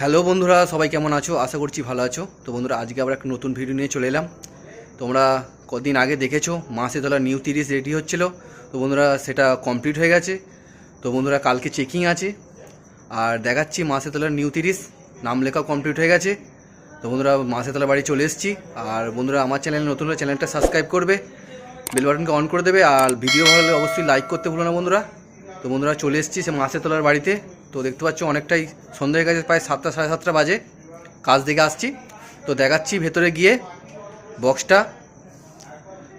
Hello বন্ধুরা, সবাই কেমন আছো? আশা করছি ভালো আছো। তো বন্ধুরা, আজকে আবার একটা নতুন ভিডিও নিয়ে চলে এলাম। তোমরা কদিন আগে দেখেছ, মাসে তোলা নিউ তিরিশ রেডি হচ্ছিল। তো বন্ধুরা, সেটা কমপ্লিট হয়ে গেছে। তো বন্ধুরা, কালকে চেকিং আছে। আর দেখাচ্ছি মাসে তোলার নিউ তিরিশ নাম লেখাও কমপ্লিট হয়ে গেছে। তো বন্ধুরা, মাসে তোলা বাড়ি চলে এসেছি। আর বন্ধুরা, আমার চ্যানেল নতুন চ্যানেলটা সাবস্ক্রাইব করবে বেল বাটনকে অন করে দেবে। আর ভিডিও ভালো অবশ্যই লাইক করতে ভুলো না বন্ধুরা। তো বন্ধুরা, চলে এসেছি সে মাসে তোলার বাড়িতে। তো দেখতে পাচ্ছ অনেকটাই সন্ধ্যা হয়ে গেছে, প্রায় সাতটা, সাড়ে সাতটা বাজে। কাজ দিকে আসছি। তো দেখাচ্ছি ভেতরে গিয়ে বক্সটা।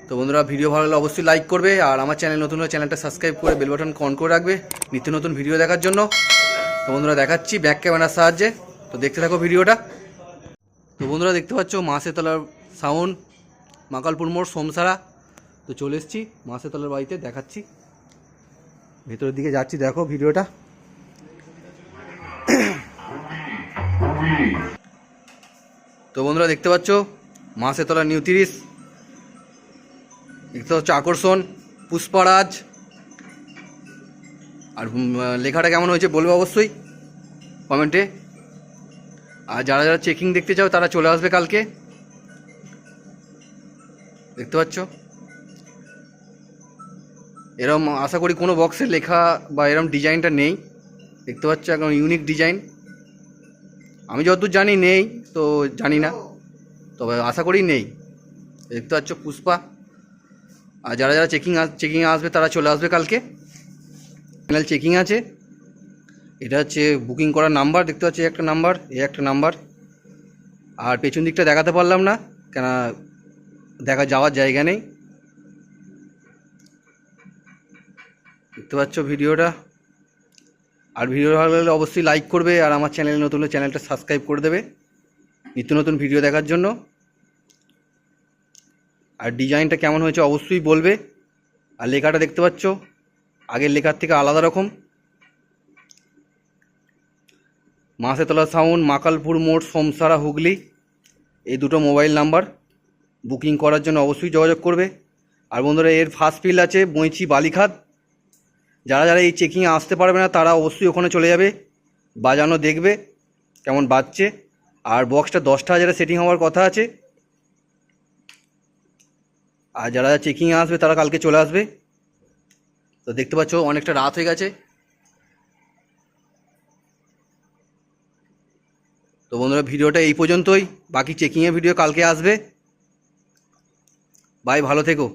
তো বন্ধুরা, ভিডিও ভালো লাগলে অবশ্যই লাইক করবে আর আমার চ্যানেল নতুন হলে চ্যানেলটা সাবস্ক্রাইব করে বেল বাটন অন করে রাখবে নিত্য নতুন ভিডিও দেখার জন্য। তো বন্ধুরা, দেখাচ্ছি ব্যাক ক্যামেরার সাহায্যে। তো দেখতে থাকো ভিডিওটা। তো বন্ধুরা, দেখতে পাচ্ছ মাসে তলার সাউন্ড মাকালপুর মোড়, সোমসারা। তো চলে এসেছি মাসে তলার বাড়িতে, দেখাচ্ছি। ভেতরের দিকে যাচ্ছি, দেখো ভিডিওটা। তো বন্ধুরা দেখতে পাচ্ছ? মাসে তলা নিউ তিরিশ। দেখতে পাচ্ছ আকর্ষণ, পুষ্পারাজ। আর লেখাটা কেমন হয়েছে বলবে অবশ্যই কমেন্টে। আর যারা যারা চেকিং দেখতে চাও, তারা চলে আসবে কালকে। দেখতে পাচ্ছ? এরম আশা করি কোনো বক্সের লেখা বা এরম ডিজাইনটা নেই। দেখতে পাচ্ছ, একদম ইউনিক ডিজাইন আমি যতদূর জানি নেই, তো জানি না। তবে আশা করি নেই। দেখতে পাচ্ছ পুষ্পা। আর যারা যারা চেকিং চেকিংয়ে আসবে, তারা চলে আসবে কালকে। ফাইনাল চেকিং আছে। এটা হচ্ছে বুকিং করার নাম্বার দেখতে পাচ্ছি একটা নাম্বার এ একটা নাম্বার আর পেছন দিকটা দেখাতে পারলাম না কেন দেখা যাওয়ার জায়গা নেই। দেখতে পাচ্ছ ভিডিওটা। আর ভিডিও ভালো লাগলে অবশ্যই লাইক করবে আর আমার চ্যানেলে নতুন হলে চ্যানেলটা সাবস্ক্রাইব করে দেবে। নিত্য নতুন ভিডিও দেখার জন্য। আর ডিজাইনটা কেমন হয়েছে অবশ্যই বলবে। আর লেখাটা দেখতে পাচ্ছ, আগের লেখার থেকে আলাদা রকম। মাসেতলা সাউন্ড মাকালপুর মোড়, সোমসারা হুগলি, এই দুটো মোবাইল নাম্বার বুকিং করার জন্য অবশ্যই যোগাযোগ করবে। আর বন্ধুরা, এর ফার্স্ট ফিল্ড আছে বইচি বালিখাত যারা যারা এই চেকিংয়ে আসতে পারবে না, তারা অবশ্যই ওখানে চলে যাবে, বাজানো দেখবে কেমন বাজছে। আর বক্সটা দশটা হাজারে সেটিং হওয়ার কথা আছে। আর যারা চেকিংয়ে আসবে, তারা কালকে চলে আসবে। তো দেখতে পাচ্ছ, অনেকটা রাত হয়ে গেছে। তো বন্ধুরা, ভিডিওটা এই পর্যন্তই। বাকি চেকিংয়ের ভিডিও কালকে আসবে। বাই ভালো থেকো।